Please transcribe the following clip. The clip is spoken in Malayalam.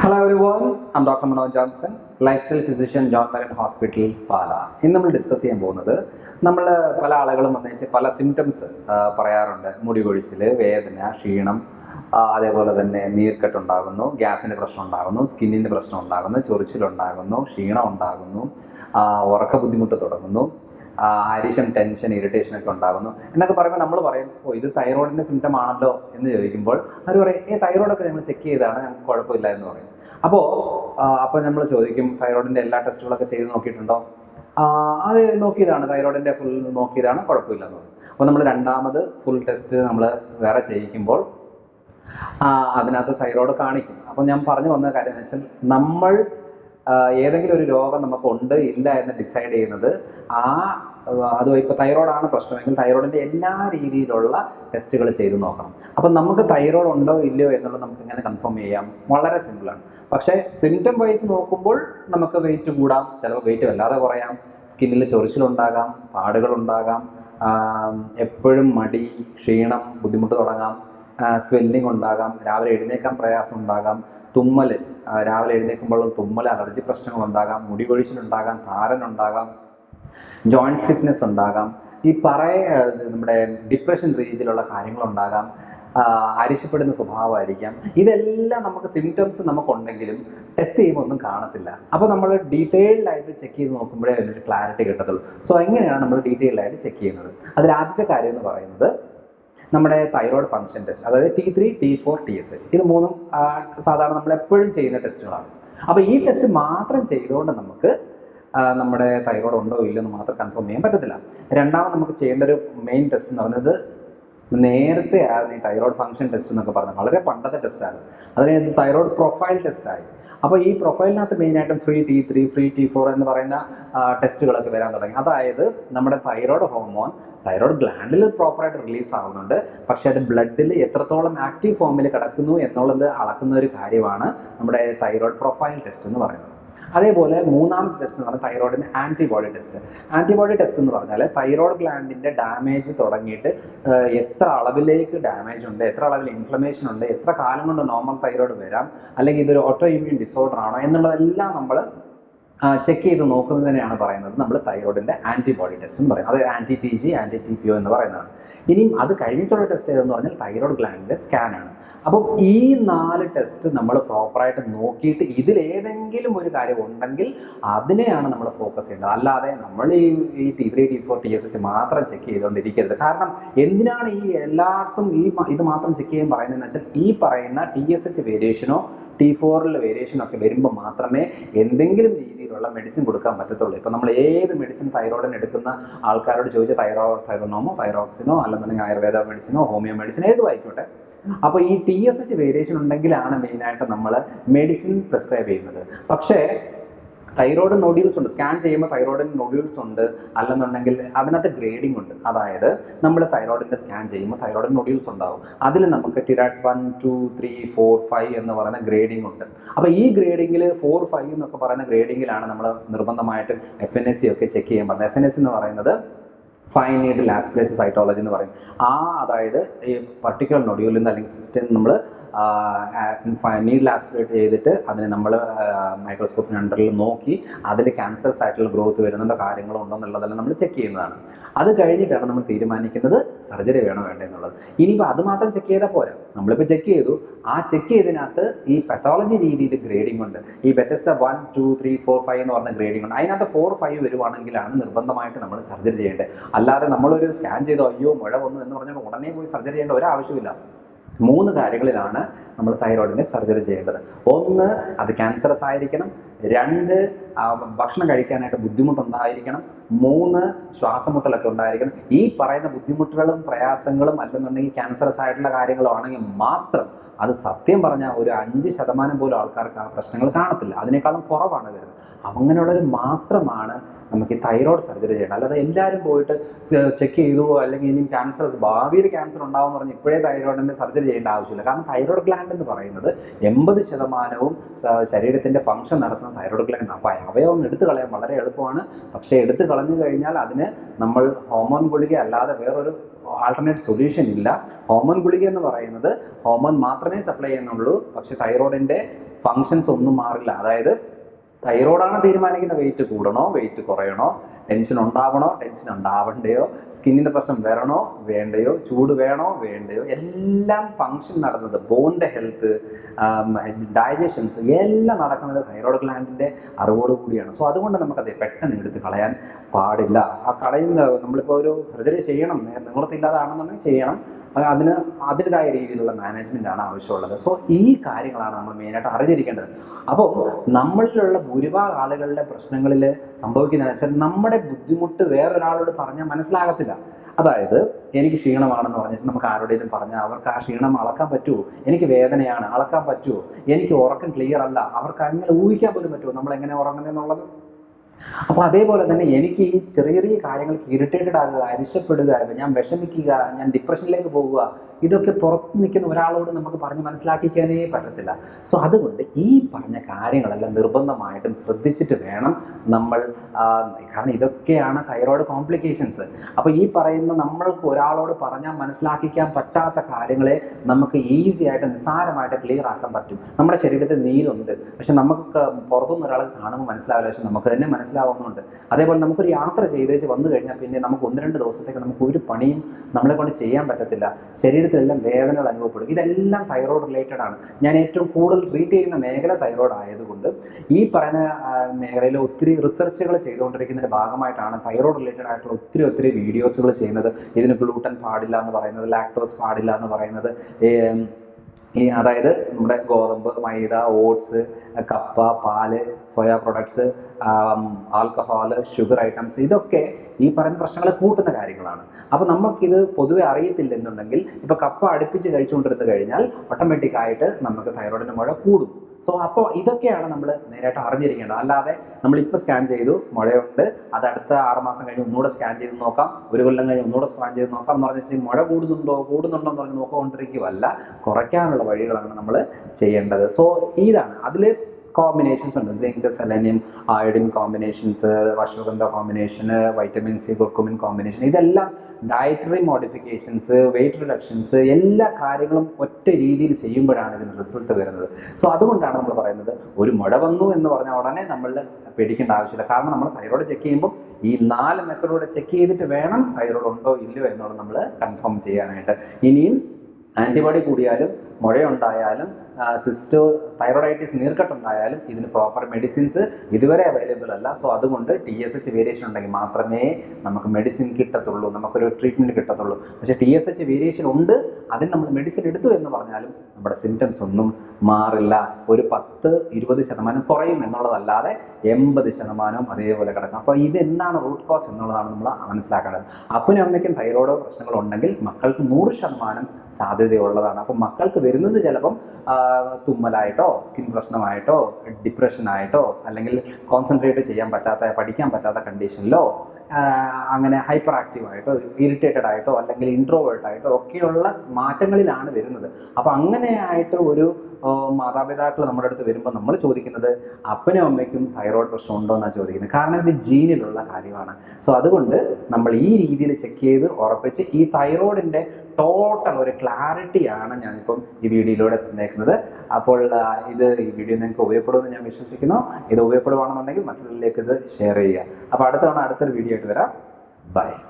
Hello everyone I'm doctor Manoj Johnson lifestyle physician John മരൻ ഹോസ്പിറ്റൽ പാല ഇന്ന് നമ്മൾ ഡിസ്കസ് ചെയ്യാൻ പോകുന്നത് നമ്മൾ പല ആളുകളും വന്നേച്ച് പല സിംറ്റംസ് പറയാറുണ്ട്. മുടി കൊഴിച്ചിൽ വേദന ക്ഷീണം അതേപോലെ തന്നെ നീർക്കെട്ടുണ്ടാകുന്നു ഗ്യാസിന്റെ പ്രശ്നം ഉണ്ടാകുന്നു സ്കിന്നിന്റെ പ്രശ്നം ഉണ്ടാകുന്നു ചൊറിച്ചിലുണ്ടാകുന്നു ക്ഷീണം ഉണ്ടാകുന്നു ഉറക്ക ബുദ്ധിമുട്ട് തുടങ്ങുന്നു ആരിഷം ടെൻഷൻ ഇറിറ്റേഷൻ ഒക്കെ ഉണ്ടാകുന്നു. എന്നൊക്കെ പറയുമ്പോൾ നമ്മൾ പറയും ഓ ഇത് തൈറോയിഡിന്റെ സിംറ്റം ആണല്ലോ? എന്ന് ചോദിക്കുമ്പോൾ അവർ പറയും ഏ തൈറോയിഡൊക്കെ ഞങ്ങൾ ചെക്ക് ചെയ്താണ് ഞങ്ങൾക്ക് കുഴപ്പമില്ല എന്ന് പറയും. അപ്പോൾ അപ്പോൾ നമ്മൾ ചോദിക്കും തൈറോയിഡിന്റെ എല്ലാ ടെസ്റ്റുകളൊക്കെ ചെയ്ത് നോക്കിയിട്ടുണ്ടോ? അത് നോക്കിയതാണ് തൈറോയിഡിന്റെ ഫുൾ നോക്കിയതാണ് കുഴപ്പമില്ല എന്ന് പറയും അപ്പോൾ നമ്മൾ രണ്ടാമത് ഫുൾ ടെസ്റ്റ് നമ്മൾ വേറെ ചെയ്യിക്കുമ്പോൾ അതിനകത്ത് തൈറോയ്ഡ് കാണിക്കും. അപ്പം ഞാൻ പറഞ്ഞു വന്ന കാര്യം എന്ന് വെച്ചാൽ നമ്മൾ ഏതെങ്കിലും ഒരു രോഗം നമുക്ക് ഉണ്ട് ഇല്ല എന്ന് ഡിസൈഡ് ചെയ്യുന്നത് ആ അത് ഇപ്പോൾ തൈറോയ്ഡാണ് പ്രശ്നമെങ്കിൽ തൈറോയിഡിന്റെ എല്ലാ രീതിയിലുള്ള ടെസ്റ്റുകൾ ചെയ്ത് നോക്കണം. അപ്പം നമുക്ക് തൈറോയ്ഡ് ഉണ്ടോ ഇല്ലയോ എന്നുള്ളത് നമുക്ക് ഇങ്ങനെ കൺഫേം ചെയ്യാം. വളരെ സിമ്പിളാണ് പക്ഷേ സിംറ്റം വൈസ് നോക്കുമ്പോൾ നമുക്ക് വെയിറ്റ് കൂടാം. ചിലപ്പോൾ വെയിറ്റ് വല്ലാതെ കുറയാം. സ്കിന്നിൽ ചൊറിച്ചിലുണ്ടാകാം പാടുകളുണ്ടാകാം എപ്പോഴും മടി ക്ഷീണം ബുദ്ധിമുട്ട് തുടങ്ങാം. സ്വെല്ലിംഗ് ഉണ്ടാകാം രാവിലെ എഴുന്നേക്കാൻ പ്രയാസം ഉണ്ടാകാം തുമ്മൽ രാവിലെ എഴുന്നേൽക്കുമ്പോഴും തുമ്മൽ അലർജി പ്രശ്നങ്ങൾ ഉണ്ടാകാം മുടി കൊഴിച്ചിലുണ്ടാകാം താരനുണ്ടാകാം ജോയിന്റ് സ്റ്റിഫ്നെസ് ഉണ്ടാകാം ഈ പറയ നമ്മുടെ ഡിപ്രഷൻ രീതിയിലുള്ള കാര്യങ്ങളുണ്ടാകാം അരിശപ്പെടുന്ന സ്വഭാവമായിരിക്കാം. ഇതെല്ലാം നമുക്ക് സിംറ്റംസ് നമുക്കുണ്ടെങ്കിലും ടെസ്റ്റ് ചെയ്യുമ്പോൾ ഒന്നും കാണത്തില്ല. അപ്പോൾ നമ്മൾ ഡീറ്റെയിൽഡ് ആയിട്ട് ചെക്ക് ചെയ്ത് നോക്കുമ്പോഴേ അതിനൊരു ക്ലാരിറ്റി കിട്ടത്തുള്ളൂ. സോ എങ്ങനെയാണ് നമ്മൾ ഡീറ്റെയിൽഡായിട്ട് ചെക്ക് ചെയ്യുന്നത്? അതിൽ ആദ്യത്തെ കാര്യം എന്ന് പറയുന്നത് നമ്മുടെ തൈറോയ്ഡ് ഫംഗ്ഷൻ ടെസ്റ്റ് അതായത് T three T four T S H ഇത് മൂന്നും സാധാരണ നമ്മൾ എപ്പോഴും ചെയ്യുന്ന ടെസ്റ്റുകളാണ് അപ്പോൾ ഈ ടെസ്റ്റ് മാത്രം ചെയ്തുകൊണ്ട് നമുക്ക് നമ്മുടെ തൈറോയ്ഡ് ഉണ്ടോ ഇല്ലയോ എന്ന് മാത്രം കൺഫേം ചെയ്യാൻ പറ്റത്തില്ല. രണ്ടാമത് നമുക്ക് ചെയ്യേണ്ട ഒരു മെയിൻ ടെസ്റ്റ് എന്ന് പറയുന്നത് നേരത്തെ ആയിരുന്നു ഈ തൈറോയ്ഡ് ഫംഗ്ഷൻ ടെസ്റ്റ് എന്നൊക്കെ പറഞ്ഞത് വളരെ പണ്ടത്തെ ടെസ്റ്റാണ് കഴിഞ്ഞാൽ തൈറോയ്ഡ് പ്രൊഫൈൽ ടെസ്റ്റായി അപ്പോൾ ഈ പ്രൊഫൈലിനകത്ത് മെയിനായിട്ടും free T three free T four എന്ന് പറയുന്ന ടെസ്റ്റുകളൊക്കെ വരാൻ തുടങ്ങി. അതായത് നമ്മുടെ തൈറോയ്ഡ് ഹോർമോൺ തൈറോയ്ഡ് ഗ്ലാൻഡിൽ പ്രോപ്പറായിട്ട് റിലീസ് ആവുന്നുണ്ട്. പക്ഷേ അത് ബ്ലഡിൽ എത്രത്തോളം ആക്റ്റീവ് ഫോമിൽ കിടക്കുന്നു എന്നുള്ളത് അളക്കുന്ന ഒരു കാര്യമാണ് നമ്മുടെ തൈറോയ്ഡ് പ്രൊഫൈൽ ടെസ്റ്റ് എന്ന് പറയുന്നത്. അതേപോലെ മൂന്നാമത്തെ ടെസ്റ്റ് എന്ന് പറഞ്ഞാൽ തൈറോയിഡിന് ആന്റിബോഡി ടെസ്റ്റ് ആന്റിബോഡി ടെസ്റ്റ് എന്ന് പറഞ്ഞാൽ തൈറോയ്ഡ് ഗ്ലാൻഡിന്റെ ഡാമേജ് തുടങ്ങിയിട്ട് എത്ര അളവിലേക്ക് ഡാമേജ് ഉണ്ട് എത്ര അളവിൽ ഇൻഫ്ലമേഷൻ ഉണ്ട് എത്ര കാലം കൊണ്ട് നോർമൽ തൈറോയ്ഡ് വരാം അല്ലെങ്കിൽ ഇതൊരു ഓട്ടോ ഇമ്മ്യൂൺ ഡിസോർഡർ ആണോ എന്നുള്ളതെല്ലാം നമ്മൾ ചെക്ക് ചെയ്ത് നോക്കുന്നത് തന്നെയാണ് പറയുന്നത്. നമ്മൾ തൈറോയിഡിന്റെ ആന്റിബോഡി ടെസ്റ്റ് എന്ന് പറയും. അതായത് anti T G anti T P O എന്ന് പറയുന്നതാണ്. ഇനിയും അത് കഴിഞ്ഞിട്ടുള്ള ടെസ്റ്റ് ഏതെന്ന് പറഞ്ഞാൽ തൈറോയിഡ് ഗ്ലാൻഡിന്റെ സ്കാനാണ് അപ്പം ഈ നാല് ടെസ്റ്റ് നമ്മൾ പ്രോപ്പറായിട്ട് നോക്കിയിട്ട് ഇതിലേതെങ്കിലും ഒരു കാര്യം ഉണ്ടെങ്കിൽ അതിനെയാണ് നമ്മൾ ഫോക്കസ് ചെയ്യേണ്ടത്. അല്ലാതെ നമ്മൾ ഈ ഈ T three T four T S H മാത്രം ചെക്ക് ചെയ്തുകൊണ്ടിരിക്കരുത്. കാരണം എന്തിനാണ് ഈ എല്ലായിടത്തും ഈ ഇത് മാത്രം ചെക്ക് ചെയ്യാൻ പറയുന്നതെന്ന് വെച്ചാൽ ഈ പറയുന്ന ടി എസ് എച്ച് വേരിയേഷനോ ടി ഫോറിലെ വേരിയേഷനോ ഒക്കെ വരുമ്പോൾ മാത്രമേ എന്തെങ്കിലും രീതിയിലുള്ള മെഡിസിൻ കൊടുക്കാൻ പറ്റത്തുള്ളൂ. ഇപ്പം നമ്മൾ ഏത് മെഡിസിൻ തൈറോയിഡിന് എടുക്കുന്ന ആൾക്കാരോട് ചോദിച്ചാൽ തൈറോ തൈറോണോമോ തൈറോക്സിനോ അല്ലെന്നുണ്ടെങ്കിൽ ആയുർവേദ മെഡിസിനോ ഹോമിയോ മെഡിസിനോ ഏതും ആയിക്കോട്ടെ. അപ്പോൾ ഈ ടി എസ് എച്ച് വേരിയേഷൻ ഉണ്ടെങ്കിലാണ് മെയിനായിട്ട് നമ്മൾ മെഡിസിൻ പ്രിസ്ക്രൈബ് ചെയ്യുന്നത്. പക്ഷേ തൈറോയ്ഡ് നോഡ്യൂൾസ് ഉണ്ട്. സ്കാൻ ചെയ്യുമ്പോൾ തൈറോയിഡിന് നോഡ്യൂൾസ് ഉണ്ട്. അല്ലെന്നുണ്ടെങ്കിൽ അതിനകത്ത് ഗ്രേഡിംഗ് ഉണ്ട്. അതായത് നമ്മൾ തൈറോയ്ഡിന്റെ സ്കാൻ ചെയ്യുമ്പോൾ തൈറോയ്ഡ് നോഡ്യൂൾസ് ഉണ്ടാവും. അതിൽ നമുക്ക് TIRADS one two three four five എന്ന് പറയുന്ന ഗ്രേഡിംഗ് ഉണ്ട്. അപ്പോൾ ഈ ഗ്രേഡിങ്ങിൽ ഫോർ ഫൈവ് എന്നൊക്കെ പറയുന്ന ഗ്രേഡിങ്ങിലാണ് നമ്മൾ നിർബന്ധമായിട്ടും എഫ് എൻ എസ് സി ഒക്കെ ചെക്ക് ചെയ്യാൻ പറഞ്ഞത്. എഫ് എൻ എസ് എന്ന് പറയുന്നത് ഫൈൻ ലാസ്റ്റ് പ്ലേസ് സൈറ്റോളജി എന്ന് പറയും. ആ അതായത് ഈ പർട്ടിക്കുലർ നൊഡ്യൂളിൽ നിന്ന് അല്ലെങ്കിൽ സിസ്റ്റം നമ്മൾ നീഡിൽ ആസ്പിറേറ്റ് ചെയ്തിട്ട് അതിനെ നമ്മൾ മൈക്രോസ്കോപ്പിന് അണ്ടറിൽ നോക്കി അതിൽ ക്യാൻസർസ് ആയിട്ടുള്ള ഗ്രോത്ത് വരുന്നുണ്ടോ കാര്യങ്ങളോ ഉണ്ടോ എന്നുള്ളതെല്ലാം നമ്മൾ ചെക്ക് ചെയ്യുന്നതാണ്. അത് കഴിഞ്ഞിട്ടാണ് നമ്മൾ തീരുമാനിക്കുന്നത് സർജറി വേണോ വേണ്ടെന്നുള്ളത്. ഇനിയിപ്പോൾ അത് മാത്രം ചെക്ക് ചെയ്താൽ പോരാ. നമ്മളിപ്പോൾ ചെക്ക് ചെയ്തു. ആ ചെക്ക് ചെയ്തതിനകത്ത് ഈ പെത്തോളജി രീതിയിൽ ഗ്രേഡിംഗ് ഉണ്ട്. ഈ Bethesda one two three four five എന്ന് പറഞ്ഞ ഗ്രേഡിംഗ് ഉണ്ട്. അതിനകത്ത് ഫോർ ഫൈവ് വരുവാണെങ്കിലാണ് നിർബന്ധമായിട്ട് നമ്മൾ സർജറി ചെയ്യേണ്ടത്. അല്ലാതെ നമ്മളൊരു സ്കാൻ ചെയ്തോ അയ്യോ മുഴ വന്നു എന്ന് പറഞ്ഞാൽ ഉടനെ പോയി സർജറി ചെയ്യേണ്ട ഒരാവശ്യമില്ല മൂന്ന് കാര്യങ്ങളിലാണ് നമ്മൾ തൈറോയിഡിനെ സർജറി ചെയ്യേണ്ടത്. ഒന്ന് അത് ക്യാൻസറസ് ആയിരിക്കണം. രണ്ട് ഭക്ഷണം കഴിക്കാനായിട്ട് ബുദ്ധിമുട്ടുണ്ടായിരിക്കണം. മൂന്ന് ശ്വാസമുട്ടലൊക്കെ ഉണ്ടായിരിക്കണം. ഈ പറയുന്ന ബുദ്ധിമുട്ടുകളും പ്രയാസങ്ങളും അല്ലെന്നുണ്ടെങ്കിൽ ക്യാൻസറസ് ആയിട്ടുള്ള കാര്യങ്ങളും ആണെങ്കിൽ മാത്രം അത് സത്യം പറഞ്ഞാൽ ഒരു അഞ്ച് ശതമാനം പോലും ആൾക്കാർക്ക് ആ പ്രശ്നങ്ങൾ കാണത്തില്ല. അതിനേക്കാളും കുറവാണ് വരുന്നത്. അങ്ങനെയുള്ളവർ മാത്രമാണ് നമുക്ക് ഈ തൈറോയ്ഡ് സർജറി ചെയ്യണം അല്ലാതെ എല്ലാവരും പോയിട്ട് ചെക്ക് ചെയ്തു അല്ലെങ്കിൽ ഇനിയും ക്യാൻസർ ഭാവിയിൽ ക്യാൻസർ ഉണ്ടാവും പറഞ്ഞ് ഇപ്പോഴേ തൈറോയിഡിന്റെ സർജറി ചെയ്യേണ്ട ആവശ്യമില്ല. കാരണം തൈറോയ്ഡ് ഗ്ലാൻഡ് എന്ന് പറയുന്നത് എൺപത് ശതമാനവും ശരീരത്തിന്റെ ഫംഗ്ഷൻ കിടക്കുന്ന തൈറോയ്ഡ് ഗ്ലാൻഡ് അപ്പോൾ അവയവം എടുത്തു കളയാൻ വളരെ എളുപ്പമാണ്. പക്ഷേ എടുത്തു കളഞ്ഞു കഴിഞ്ഞാൽ അതിന് നമ്മൾ ഹോമോൺ ഗുളിക അല്ലാതെ വേറൊരു ആൾട്ടർനേറ്റ് സൊല്യൂഷൻ ഇല്ല. ഹോമോൺ ഗുളിക എന്ന് പറയുന്നത് ഹോമോൺ മാത്രമേ സപ്ലൈ ചെയ്യുന്നുള്ളൂ. പക്ഷേ തൈറോയിഡിന്റെ ഫങ്ഷൻസ് ഒന്നും മാറില്ല. അതായത് തൈറോയിഡാണ് തീരുമാനിക്കുന്ന വെയിറ്റ് കൂടണോ? വെയിറ്റ് കുറയണോ? ടെൻഷൻ ഉണ്ടാവണോ? ടെൻഷൻ ഉണ്ടാവണ്ടയോ? സ്കിന്നിന്റെ പ്രശ്നം വരണോ? വേണ്ടയോ? ചൂട് വേണോ? വേണ്ടയോ? എല്ലാം ഫങ്ഷൻ നടന്നത് ബോണിന്റെ ഹെൽത്ത് ഡൈജഷൻസ് എല്ലാം നടക്കുന്നത് തൈറോയ്ഡ് ഗ്ലാൻഡിന്റെ അറിവോട് കൂടിയാണ്. സോ അതുകൊണ്ട് നമുക്കത് പെട്ടെന്ന് എടുത്ത് കളയാൻ പാടില്ല. ആ കളയുന്ന നമ്മളിപ്പോൾ ഒരു സർജറി ചെയ്യണം. നിവൃത്തിയില്ലാതാണെന്നുണ്ടെങ്കിൽ ചെയ്യണം. അത് അതിന് അതിന്റെതായ രീതിയിലുള്ള മാനേജ്മെന്റ് ആണ് ആവശ്യമുള്ളത്. സോ ഈ കാര്യങ്ങളാണ് നമ്മൾ മെയിനായിട്ട് അറിഞ്ഞിരിക്കേണ്ടത്. അപ്പോൾ നമ്മളിലുള്ള ഭൂരിഭാഗം ആളുകളുടെ പ്രശ്നങ്ങളിൽ സംഭവിക്കുന്നതെന്ന് വെച്ചാൽ നമ്മുടെ ബുദ്ധിമുട്ട് വേറൊരാളോട് പറഞ്ഞാൽ മനസ്സിലാകത്തില്ല. അതായത് എനിക്ക് ക്ഷീണമാണെന്ന് പറഞ്ഞാൽ നമുക്ക് ആരോടെങ്കിലും പറഞ്ഞാൽ അവർക്ക് ആ ക്ഷീണം അളക്കാൻ പറ്റുമോ എനിക്ക് വേദനയാണ് അളക്കാൻ പറ്റുമോ എനിക്ക് ഉറക്കം ക്ലിയർ അല്ല അവർക്ക് അങ്ങനെ ഊഹിക്കാൻ പോലും പറ്റുമോ നമ്മൾ എങ്ങനെ ഉറങ്ങുന്നതെന്നുള്ളത് അപ്പോൾ അതേപോലെ തന്നെ എനിക്ക് ഈ ചെറിയ ചെറിയ കാര്യങ്ങൾക്ക് ഇറിറ്റേറ്റഡ് ആകുക അരിശപ്പെടുക ഞാൻ വിഷമിക്കുക ഞാൻ ഡിപ്രഷനിലേക്ക് പോകുക ഇതൊക്കെ പുറത്ത് നിൽക്കുന്ന ഒരാളോട് നമുക്ക് പറഞ്ഞ് മനസ്സിലാക്കിക്കാനേ പറ്റത്തില്ല. സോ അതുകൊണ്ട് ഈ പറഞ്ഞ കാര്യങ്ങളെല്ലാം നിർബന്ധമായിട്ടും ശ്രദ്ധിച്ചിട്ട് വേണം നമ്മൾ കാരണം ഇതൊക്കെയാണ് തൈറോയ്ഡ് കോംപ്ലിക്കേഷൻസ് അപ്പോൾ ഈ പറയുന്ന നമ്മൾക്ക് ഒരാളോട് പറഞ്ഞാൽ മനസ്സിലാക്കിക്കാൻ പറ്റാത്ത കാര്യങ്ങളെ നമുക്ക് ഈസി ആയിട്ട് നിസ്സാരമായിട്ട് ക്ലിയർ ആക്കാൻ പറ്റും. നമ്മുടെ ശരീരത്തിൽ നീരുണ്ട്. പക്ഷെ നമുക്ക് പുറത്തുനിന്ന് ഒരാളെ കാണുമ്പോൾ മനസ്സിലാവില്ല. പക്ഷെ നമുക്ക് തന്നെ മനസ്സിലാവുന്നുണ്ട്. അതേപോലെ നമുക്കൊരു യാത്ര ചെയ്തേച്ച് വന്നു കഴിഞ്ഞാൽ പിന്നെ നമുക്ക് ഒന്ന് രണ്ട് ദിവസത്തേക്ക് നമുക്ക് ഒരു പണിയും നമ്മളെ കൊണ്ട് ചെയ്യാൻ പറ്റത്തില്ല. ശരീരത്തിലെല്ലാം വേദനകൾ അനുഭവപ്പെടും. ഇതെല്ലാം തൈറോയ്ഡ് റിലേറ്റഡ് ആണ്. ഞാൻ ഏറ്റവും കൂടുതൽ ട്രീറ്റ് ചെയ്യുന്ന മേഖല തൈറോയ്ഡ് ആയതുകൊണ്ട് ഈ പറയുന്ന മേഖലയിൽ ഒത്തിരി റിസർച്ചുകൾ ചെയ്തുകൊണ്ടിരിക്കുന്നതിന്റെ ഭാഗമായിട്ടാണ് തൈറോയ്ഡ് റിലേറ്റഡ് ആയിട്ടുള്ള ഒത്തിരി ഒത്തിരി വീഡിയോസുകൾ ചെയ്യുന്നത്. ഇതിന് ഗ്ലൂട്ടൻ പാടില്ല എന്ന് പറയുന്നത് ലാക്ടോസ് പാടില്ല എന്ന് പറയുന്നത് അതായത് നമ്മുടെ ഗോതമ്പ് മൈദ ഓട്സ് കപ്പ പാൽ soya products alcohol sugar items ഇതൊക്കെ ഈ പറയുന്ന പ്രശ്നങ്ങൾ കൂട്ടുന്ന കാര്യങ്ങളാണ്. അപ്പോൾ നമുക്കിത് പൊതുവെ അറിയത്തില്ല എന്നുണ്ടെങ്കിൽ ഇപ്പോൾ കപ്പ അടുപ്പിച്ച് കഴിച്ചുകൊണ്ടിരുന്ന് കഴിഞ്ഞാൽ ഓട്ടോമാറ്റിക്കായിട്ട് നമുക്ക് തൈറോയിഡിന്റെ മുഴ കൂടും. സോ അപ്പോൾ ഇതൊക്കെയാണ് നമ്മൾ നേരായിട്ട് അറിഞ്ഞിരിക്കേണ്ടത്. അല്ലാതെ നമ്മളിപ്പോൾ സ്കാൻ ചെയ്തു മുഴയുണ്ട്. അത് അടുത്ത ആറുമാസം കഴിഞ്ഞ് ഒന്നുകൂടെ സ്കാൻ ചെയ്ത് നോക്കാം. ഒരു കൊല്ലം കഴിഞ്ഞ് ഒന്നുകൂടെ സ്കാൻ ചെയ്ത് നോക്കാം എന്ന് പറഞ്ഞാൽ മുഴ കൂടുന്നുണ്ടോ കൂടുന്നുണ്ടോ എന്ന് പറഞ്ഞ് നോക്കിക്കൊണ്ടിരിക്കുകയല്ല. കുറയ്ക്കാനുള്ള വഴികളാണ് നമ്മൾ ചെയ്യേണ്ടത്. സോ ഇതാണ്. അതിൽ കോമ്പിനേഷൻസ് ഉണ്ട്. Zinc selenium iodine combinations ashwagandha കോമ്പിനേഷന് വൈറ്റമിൻ സി കുർക്കുമിൻ കോമ്പിനേഷൻ ഇതെല്ലാം ഡയറ്ററി മോഡിഫിക്കേഷൻസ് വെയിറ്റ് റിഡക്ഷൻസ് എല്ലാ കാര്യങ്ങളും ഒറ്റ രീതിയിൽ ചെയ്യുമ്പോഴാണ് ഇതിന് റിസൾട്ട് വരുന്നത്. സോ അതുകൊണ്ടാണ് നമ്മൾ പറയുന്നത് ഒരു മുഴ വന്നു എന്ന് പറഞ്ഞ ഉടനെ നമ്മൾ പേടിക്കേണ്ട ആവശ്യമില്ല. കാരണം നമ്മൾ തൈറോയ്ഡ് ചെക്ക് ചെയ്യുമ്പോൾ ഈ നാല് മെത്തഡോടെ ചെക്ക് ചെയ്തിട്ട് വേണം തൈറോയ്ഡ് ഉണ്ടോ ഇല്ലയോ എന്നുള്ളത് നമ്മൾ കൺഫേം ചെയ്യാനായിട്ട്. ഇനിയും ആന്റിബോഡി കൂടിയാലും മുഴയുണ്ടായാലും സിസ്റ്റോ തൈറോയിഡൈറ്റിസ് നീർക്കെട്ടുണ്ടായാലും ഇതിന് പ്രോപ്പർ മെഡിസിൻസ് ഇതുവരെ അവൈലബിൾ അല്ല. സോ അതുകൊണ്ട് ടി എസ് എച്ച് വേരിയേഷൻ ഉണ്ടെങ്കിൽ മാത്രമേ നമുക്ക് മെഡിസിൻ കിട്ടത്തുള്ളൂ നമുക്കൊരു ട്രീറ്റ്മെന്റ് കിട്ടത്തുള്ളൂ. പക്ഷേ ടി എസ് എച്ച് വേരിയേഷൻ ഉണ്ട് അതിന് നമ്മൾ മെഡിസിൻ എടുത്തു എന്ന് പറഞ്ഞാലും നമ്മുടെ സിംറ്റംസ് ഒന്നും മാറില്ല. ഒരു പത്ത് ഇരുപത് ശതമാനം കുറയും എന്നുള്ളതല്ലാതെ എൺപത് ശതമാനവും അതേപോലെ കിടക്കും. അപ്പോൾ ഇതെന്താണ് റൂട്ട് കോസ് എന്നുള്ളതാണ് നമ്മൾ മനസ്സിലാക്കേണ്ടത്. അപ്പനും അമ്മയ്ക്കും തൈറോയ്ഡ് പ്രശ്നങ്ങളുണ്ടെങ്കിൽ മക്കൾക്ക് നൂറ് ശതമാനം സാധ്യതയുള്ളതാണ്. അപ്പം മക്കൾക്ക് വരുന്നത് ചിലപ്പം തുമ്മലായിട്ടോ സ്കിൻ പ്രശ്നമായിട്ടോ ഡിപ്രഷനായിട്ടോ അല്ലെങ്കിൽ കോൺസെൻട്രേറ്റ് ചെയ്യാൻ പറ്റാത്ത പഠിക്കാൻ പറ്റാത്ത കണ്ടീഷനിലോ അങ്ങനെ ഹൈപ്പർ ആക്റ്റീവ് ആയിട്ടോ ഇറിറ്റേറ്റഡ് ആയിട്ടോ അല്ലെങ്കിൽ ഇൻട്രോവേർട്ട് ആയിട്ടോ ഒക്കെയുള്ള മാറ്റങ്ങളിലാണ് വരുന്നത്. അപ്പോൾ അങ്ങനെയായിട്ട് ഒരു മാതാപിതാക്കൾ നമ്മുടെ അടുത്ത് വരുമ്പോൾ നമ്മൾ ചോദിക്കുന്നത് അപ്പനും അമ്മയ്ക്കും തൈറോയ്ഡ് പ്രശ്നം ഉണ്ടോ എന്നാണ് ചോദിക്കുന്നത്? കാരണം ഇത് ജീനിലുള്ള കാര്യമാണ്. സോ അതുകൊണ്ട് നമ്മൾ ഈ രീതിയിൽ ചെക്ക് ചെയ്ത് ഉറപ്പിച്ച് ഈ തൈറോയിഡിന്റെ ടോട്ടൽ ഒരു ക്ലാരിറ്റിയാണ് ഞാനിപ്പം ഈ വീഡിയോയിലൂടെ തന്നേക്കുന്നത്. അപ്പോൾ ഇത് ഈ വീഡിയോ നിങ്ങൾക്ക് ഉപയോഗപ്പെടുമെന്ന് ഞാൻ വിശ്വസിക്കുന്നു. ഇത് ഉപയോഗപ്പെടുവാണെന്നുണ്ടെങ്കിൽ മറ്റുള്ളവരിലേക്ക് ഇത് ഷെയർ ചെയ്യുക. അപ്പോൾ അടുത്ത തവണ അടുത്തൊരു വീഡിയോ ആയിട്ട് വരാം. ബൈ